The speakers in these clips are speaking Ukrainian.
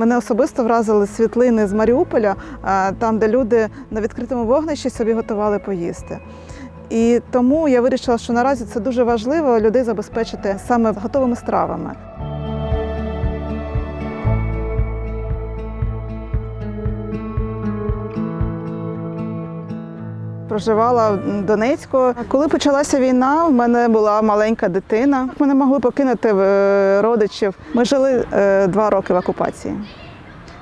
Мене особисто вразили світлини з Маріуполя, там, де люди на відкритому вогнищі собі готували поїсти. І тому я вирішила, що наразі це дуже важливо людей забезпечити саме готовими стравами. Проживала в Донецьку. Коли почалася війна, в мене була маленька дитина. Ми не могли покинути е, родичів. Ми жили е, два роки в окупації.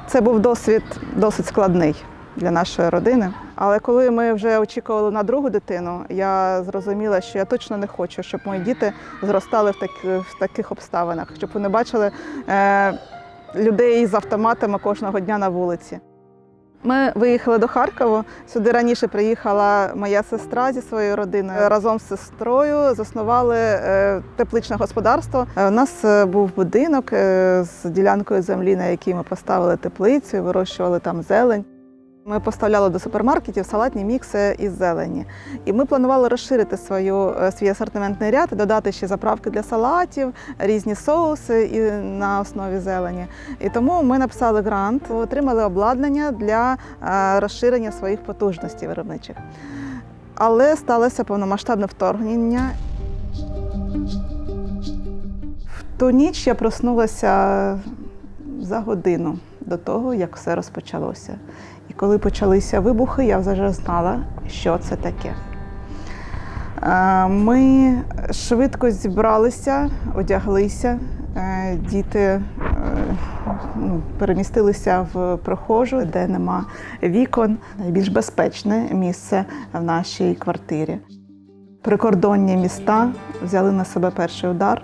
Це був досвід досить складний для нашої родини. Але коли ми вже очікували на другу дитину, я зрозуміла, що я точно не хочу, щоб мої діти зростали в, так, в таких обставинах, щоб вони бачили е, людей з автоматами кожного дня на вулиці. Ми виїхали до Харкова. Сюди раніше приїхала моя сестра зі своєю родиною. Разом з сестрою заснували е, тепличне господарство. Е, У нас е, був будинок з ділянкою землі, на якій ми поставили теплицю, вирощували там зелень. Ми поставляли до супермаркетів салатні мікси із зелені. І ми планували розширити свою, е, свій асортиментний ряд, додати ще заправки для салатів, різні соуси і на основі зелені. І тому ми написали грант, отримали обладнання для е, розширення своїх потужностей виробничих. Але сталося повномасштабне вторгнення. В ту ніч я проснулася за годину до того, як все розпочалося. Коли почалися вибухи, я вже знала, що це таке. Е, Ми швидко зібралися, одяглися. Е, Діти е, ну, перемістилися в прихожу, де нема вікон, найбільш безпечне місце в нашій квартирі. Прикордонні міста взяли на себе перший удар,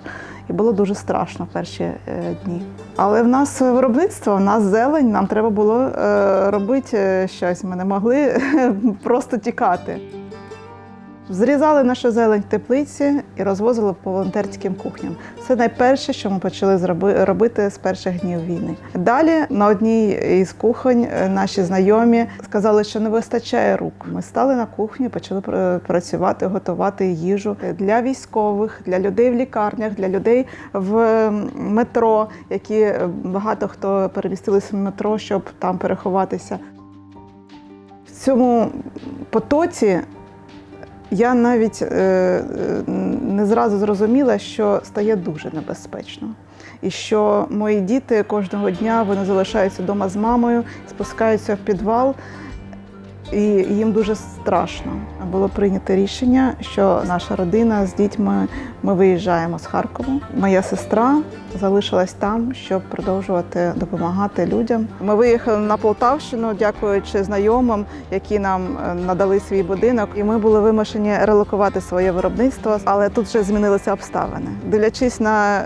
і було дуже страшно перші е, дні. Але в нас виробництво, в нас зелень, нам треба було е, робити е, щось. Ми не могли просто тікати. Зрізали нашу зелень в теплиці і розвозили по волонтерським кухням. Це найперше, що ми почали робити з перших днів війни. Далі на одній із кухонь е, наші знайомі сказали, що не вистачає рук. Ми стали на кухні, почали працювати, готувати їжу для військових, для людей в лікарнях, для людей в метро, які е, багато хто перемістилися в метро, щоб там переховатися. В цьому потоці я навіть е, е, не зразу зрозуміла, що стає дуже небезпечно. І що мої діти кожного дня вони залишаються вдома з мамою, спускаються в підвал, і їм дуже страшно. Було прийнято рішення, що наша родина з дітьми ми виїжджаємо з Харкова. Моя сестра залишилась там, щоб продовжувати допомагати людям. Ми виїхали на Полтавщину, дякуючи знайомим, які нам е, надали свій будинок. І ми були вимушені релокувати своє виробництво, але тут вже змінилися обставини. Дивлячись на е,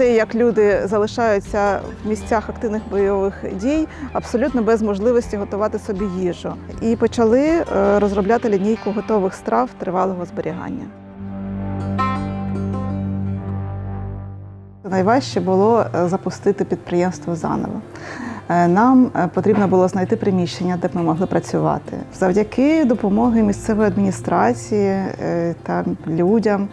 те, як люди залишаються в місцях активних бойових дій, абсолютно без можливості готувати собі їжу. І почали е, розробляти лінійку готових страв тривалого зберігання. Найважче було е, запустити підприємство заново. Е, Нам потрібно було знайти приміщення, де б ми могли працювати. Завдяки допомоги місцевої адміністрації та людям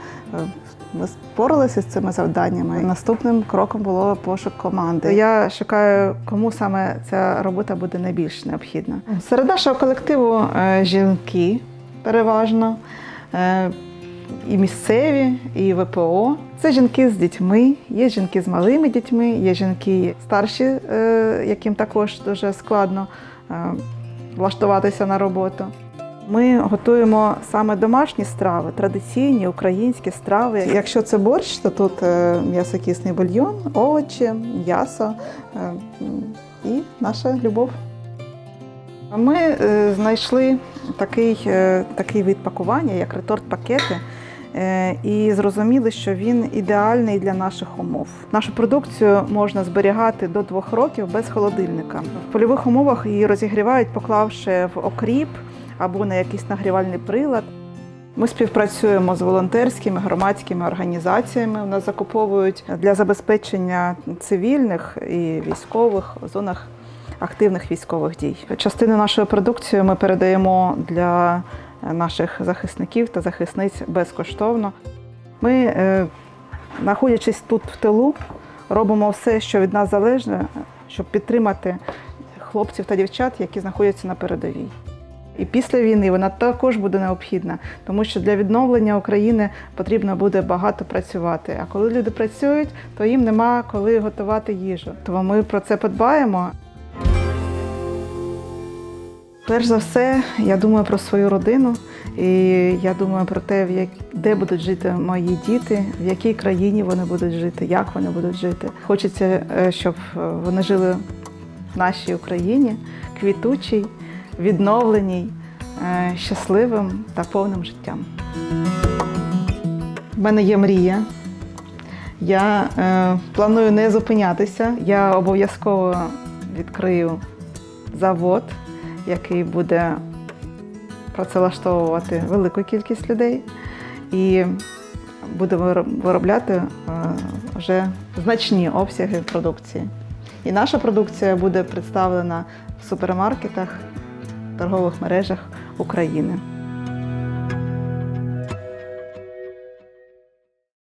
ми споралися з цими завданнями. Наступним кроком було пошук команди. Я шукаю, кому саме ця робота буде найбільш необхідна. Серед нашого колективу е, жінки переважно. е, і місцеві, і ВПО. Це жінки з дітьми, є жінки з малими дітьми, є жінки старші, е, яким також дуже складно влаштуватися на роботу. Ми готуємо саме домашні страви, традиційні українські страви. Якщо це борщ, то тут е, м'ясокісний бульйон, овочі, м'ясо е, і наша любов. Ми е, знайшли такий, такий вид пакування, як реторт-пакети, і зрозуміли, що він ідеальний для наших умов. Нашу продукцію можна зберігати до двох років без холодильника. В польових умовах її розігрівають, поклавши в окріп або на якийсь нагрівальний прилад. Ми співпрацюємо з волонтерськими громадськими організаціями. Нас закуповують для забезпечення цивільних і військових у зонах активних військових дій. Частину нашої продукції ми передаємо для наших захисників та захисниць безкоштовно. Ми, е, знаходячись тут в тилу, робимо все, що від нас залежне, щоб підтримати хлопців та дівчат, які знаходяться на передовій. І після війни вона також буде необхідна, тому що для відновлення України потрібно буде багато працювати. А коли люди працюють, то їм нема коли готувати їжу. Тому ми про це подбаємо. Перш за все, я думаю про свою родину, і я думаю про те, як- де будуть жити мої діти, в якій країні вони будуть жити, як вони будуть жити. Хочеться, е, щоб е, вони жили в нашій Україні, квітучій, відновленій, е, щасливим та повним життям. У мене є мрія. Я е, планую не зупинятися. Я обов'язково відкрию завод, який буде працевлаштовувати велику кількість людей і буде виробляти е, вже значні обсяги продукції. І наша продукція буде представлена в супермаркетах, торгових мережах України.